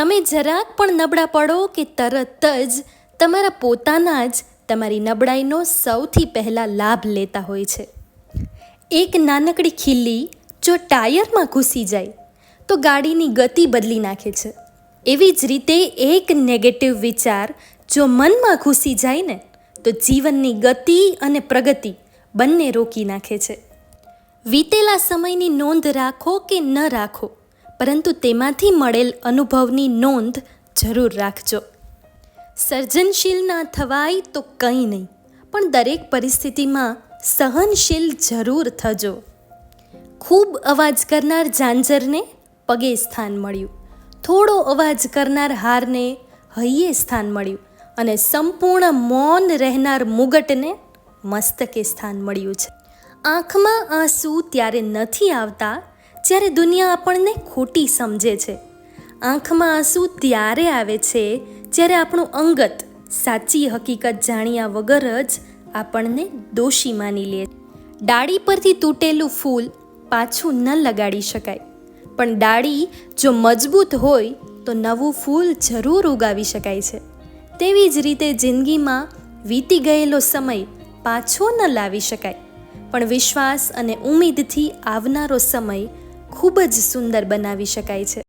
તમે જરાક પણ નબળા પડો કે તરત જ તમારા પોતાના જ તમારી નબળાઈનો સૌથી પહેલાં લાભ લેતા હોય છે. એક નાનકડી ખીલ્લી જો ટાયરમાં ઘૂસી જાય, તો ગાડીની ગતિ બદલી નાખે છે. એવી જ રીતે એક નેગેટિવ વિચાર જો મનમાં ઘૂસી જાય ને, તો જીવનની ગતિ અને પ્રગતિ બંને રોકી નાખે છે. વીતેલા સમયની નોંધ રાખો કે ન રાખો પરંતુ તેમાંથી મળેલ અનુભવની નોંધ જરૂર રાખજો. સર્જનશીલ ના થવાય તો કંઈ નહીં, પણ દરેક પરિસ્થિતિમાં સહનશીલ જરૂર થજો. ખૂબ અવાજ કરનાર ઝાંઝરને પગે સ્થાન મળ્યું. થોડો અવાજ કરનાર હારને હૈયે સ્થાન મળ્યું અને સંપૂર્ણ મૌન રહેનાર મુગટને મસ્તકે સ્થાન મળ્યું છે. આંખમાં આંસુ ત્યારે નથી આવતા જ્યારે દુનિયા આપણને ખોટી સમજે છે. આંખમાં આંસુ ત્યારે આવે છે જ્યારે આપણું અંગત સાચી હકીકત જાણ્યા વગર જ આપણને દોષી માની લે ડાળી પરથી તૂટેલું ફૂલ પાછું ન લગાડી શકાય. પણ ડાળી જો મજબૂત હોય તો નવું ફૂલ જરૂર ઉગાવી શકાય છે. તેવી જ રીતે જિંદગીમાં વીતી ગયેલો સમય પાછો ન લાવી શકાય. પણ વિશ્વાસ અને ઉમેદથી આવનારો સમય ખૂબ જ સુંદર બનાવી શકાય છે.